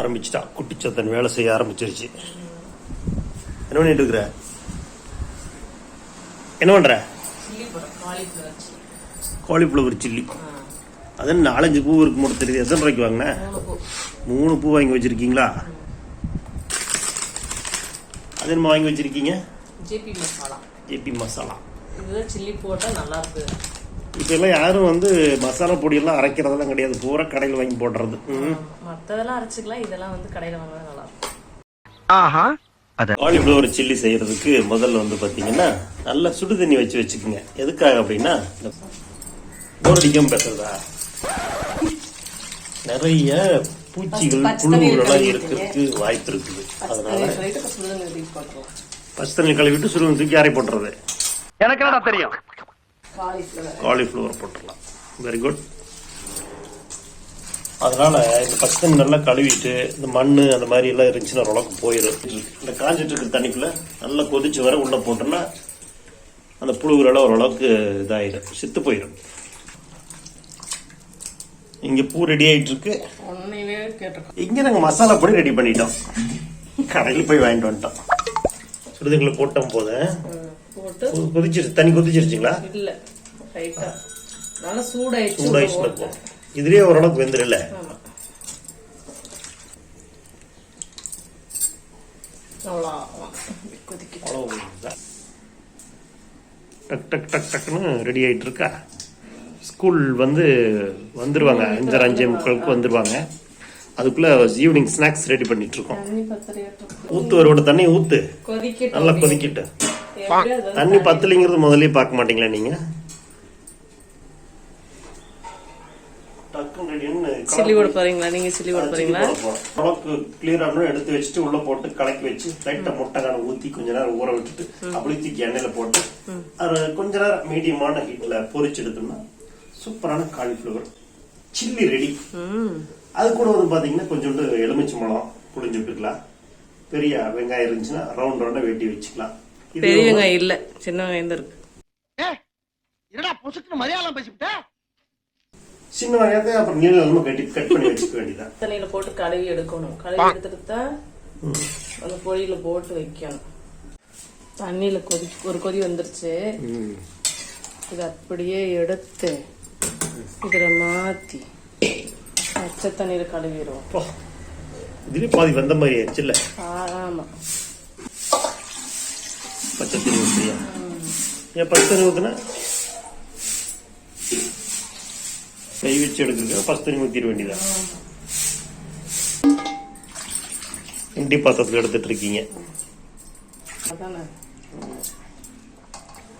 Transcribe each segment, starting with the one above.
ஆரம்பிச்சிட்டா. குட்டிச்சத்தன் வேலை செய்ய ஆரம்பிச்சிருச்சு. என்ன பண்ணிட்டு இருக்கிற? என்ன பண்ற? Cauliflower chilli. அது நாலஞ்சு பூ இருக்கு மட்டும் தெரியுது. எத்தனை ரூபாய்க்கு வாங்கினேன் மூணு பூ வாங்கி வச்சிருக்கீங்களா? அது என்ன வாங்கி வச்சிருக்கீங்க? ஜேபி மசாலா. ஏபி மசாலா. இதுதான் சில்லி போட்டால் நல்லா இருக்கு. இப்போ எல்லாம் யாரும் வந்து மசாலா பொடியெல்லாம் அரைக்கிறதெல்லாம் கிடையாது. பூரா கடையில் வாங்கி போடுறது. ம். மற்றதெல்லாம் அரைச்சிக்கலாம். இதெல்லாம் வந்து கடையில் வாங்கினா நல்லா இருக்கும். ஆஹா காலிஃப்ளவர் சில்லி செய்யறதுக்கு முதல்ல வந்து பார்த்தீங்கன்னா நல்லா சுடு தண்ணி வச்சு வச்சுக்கோங்க. எதுக்காக அப்படின்னா போர் அடிக்காம பேசுறதா? நிறைய பூச்சிகள் கழுவி இருக்கிறதுக்கு வாய்ப்பு இருக்குது. அதனால பச்சை தண்ணி கழுவிட்டு சுடு தூக்கி அரை போட்டுறது எனக்கு என்னடா தெரியும்? காலிஃப்ளவர் போட்டுடலாம் வெரி குட் அதனால இந்த பச்சை தண்ணி நல்லா கழுவிட்டு இந்த மண் அந்த மாதிரி எல்லாம் இருந்துச்சுன்னா ஓரளவுக்கு போயிடும் இந்த காஞ்சிட்டு இருக்கிற தண்ணிக்குள்ள நல்லா கொதிச்சு வர உள்ள போட்டோம்னா அந்த புழுவுரெல்லாம் ஓரளவுக்கு இதாயிடும் செத்து போயிடும் இங்க பூ ரெடி ஆயிட்டு இருக்கு இங்க நாங்க மசாலா பொடி ரெடி பண்ணிட்டோம். கடையில் போய் வாங்கிட்டு வந்துட்டோம். சுடுதங்களை போட்டோம் போது போட்டு கொதிச்சிருச்சு தண்ணி கொதிச்சிருச்சுங்களா? இல்லை நல்லா சூடாயிடுச்சு சூடாயிடுச்சுல உள்ள போ இதுலயே ஓரளவுக்கு வெந்துடல அவ்வளோ. டக் டக் டக் டக்குன்னு ரெடி ஆயிட்டு இருக்கா ஸ்கூல் வந்து வந்துருவாங்க. அஞ்சரை அஞ்சே முக்காலுக்கு வந்துருவாங்க. அதுக்குள்ள ஈவினிங் ஸ்நாக்ஸ் ரெடி இருக்கோம் பத்திரியாட்டம் ஊத்து ஒரு தண்ணி கொதிக்கட்டும் நல்லா கொதிக்கிட்டு தண்ணி பத்தலைங்கிறது முதல்லயே பார்க்க மாட்டீங்களா நீங்க? சில்லி போட போறீங்களா? நீங்க சில்லி போட போறீங்களா? உனக்கு கிளியர் ஆகணும் எடுத்து வச்சுட்டு உள்ள போட்டு கலக்கி வச்சு லைட்டா முட்டை கான ஊத்தி கொஞ்ச நேரம் ஊற விட்டுட்டு அப்படியே தூக்கி எண்ணெயில போட்டு அது கொஞ்ச நேரம் மீடியமான ஹீட்ல பொரிச்சு எடுத்தோம்னா சூப்பரான காலிஃபிளவர் சில்லி ரெடி அது கூட வந்து பாத்தீங்கன்னா கொஞ்சோண்டு எலுமிச்சை பழம் புளிஞ்சு விட்டுக்கலாம் பெரிய வெங்காயம் இருந்துச்சுன்னா ரவுண்ட் ரவுண்டா வெட்டி வச்சுக்கலாம். பெரிய வெங்காயம் இல்ல சின்ன வெங்காயம் தான் இருக்கு என்னடா பொசுக்குன்னு மலையாளம் பேசிவிட்ட? சின்ன வெங்காயத்தை அப்புறம் நீள நிலமா கட்டி கட் பண்ணி வச்சுக்க வேண்டியதான் தண்ணியில போட்டு கழுவி எடுக்கணும். கழுவி எடுத்துட்டு தான் அந்த பொடியில போட்டு வைக்கணும். தண்ணியில கொதி ஒரு கொதி வந்துருச்சு. இது அப்படியே எடுத்து இதுல மாத்தி பச்சை தண்ணியில கழுவிடுவோம். இதுலயே பாதி வந்த மாதிரி ஆயிடுச்சுல்ல ஆமா. பச்சை ஊற்றியா ஏன் பச்சை ஊத்துனா கை வச்சு எடுக்கிறதுக்கு ஊற்றிட வேண்டியதான் இண்டி பாத்திரத்தில் எடுத்துட்டு இருக்கீங்க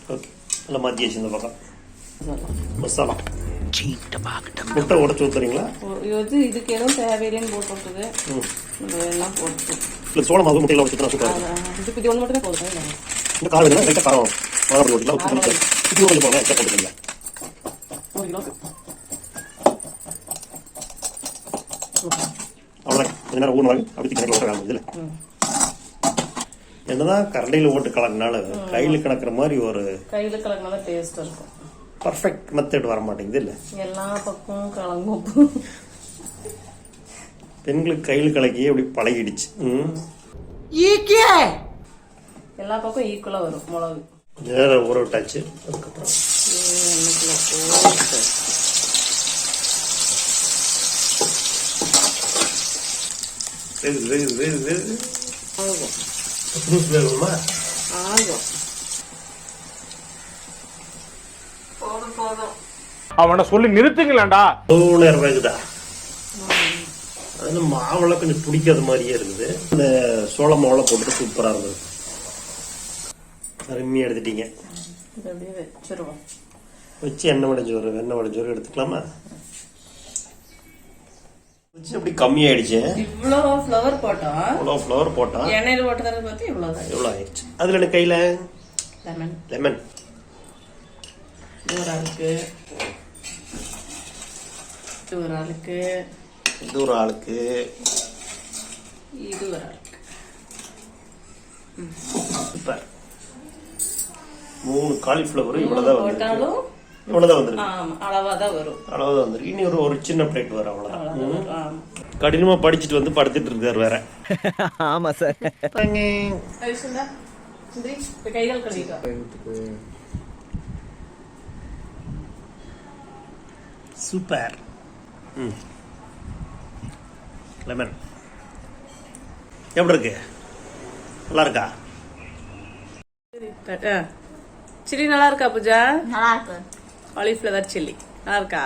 ஓகே. நல்லா மாற்றியாச்சு இந்த பக்கம். மசாலா. முட்டை உடச்சு ஊத்துறீங்களா? இது இதுக்கு எதுவும் தேவையில்லைன்னு போட்டு. விட்டது எல்லாம் போட்டு இல்லை சோள மாவு முட்டையில் உடச்சு இது ஒன்று மட்டும் போதும் இந்த காரம் வேணும்னா லைட்டாக காரம் மாவு ஓட்டிக்கலாம் உப்பு கொஞ்சம் உப்பு கொஞ்சம் போங்க எக்ஸ்ட்ரா போட்டுக்கோங்க. ஒரு கிலோ அவ்வளோதான் கொஞ்ச நேரம் ஊன் வாங்கி அப்படி கணக்கில் ஓட்டுறாங்க இதில் என்னதான் கரண்டியில் ஓட்டு கலக்கினாலும் கையில் கணக்கிற மாதிரி ஒரு கையில கலக்கினா தான் டேஸ்ட் இருக்கும். பர்ஃபெக்ட் மெத்தட் வர மாட்டேங்குது இல்லை. எல்லா பக்கமும் கலங்கும். பெண்களுக்கு கையில் கலக்கியே அப்படி பழகிடுச்சு. ம்? எல்லா பக்கம் ஈக்குவலா வரும் மிளகு. கொஞ்ச நேரம் ஊற விட்டாச்சு. அதுக்கப்புறம். ஆகும் ஆகும் போதும் போதும் அவனை சொல்லி நிறுத்துங்களேன்டா. நேரம் வேகுதா அது மாவெல்லாம் கொஞ்சம் பிடிக்காத மாதிரியே இருக்குது. இந்த சோள மாவெல்லாம் போட்டு சூப்பராக இருந்தது. அருமையாக எடுத்துட்டீங்க. இது அப்படியே வச்சிருவோம். வச்சு எண்ணெய் வடைஞ்சோறு எண்ணெய் வடைஞ்சோறு எடுத்துக்கலாமா? வச்சு அப்படி கம்மியாயிடுச்சு. இவ்வளோ ஃப்ளவர் போட்டோம். அவ்வளோ ஃப்ளவர் போட்டா எண்ணெயில போட்டதை பார்த்து இவ்வளோதான் எவ்வளோ ஆயிடுச்சு. அதில் எனக்கு கையில்? லெமன் லெமன் ஒரு ஆளுக்கு. இது ஒரு ஆளுக்கு. இது ஒரு ஆளுக்கு. இது ஒரு ஆளுக்கு. சூப்பர். மூணு காலிஃப்ளவர் இவ்வளோதான் வந்து போட்டாலும் இவ்வளோதான் வந்துருக்கு. ஆமா அளவா தான் வரும். அவ்வளோதான் வந்துருக்கு. இனி ஒரு ஒரு சின்ன பிளேட் வரும் அவ்வளோதான் படிச்சுட்டு வந்து படுத்துட்டு இருக்காரு வேற. ஆமா சார். ஐசுந்தா சுந்தரி போய் கைகள் கழுவிக்கோ. சூப்பர். ம். லெமன். எப்படி இருக்கு? நல்லா இருக்கா. சில்லி நல்லா இருக்கா பூஜா? நல்லா இருக்கு காலிஃப்ளவர் சில்லி. நல்லா இருக்கா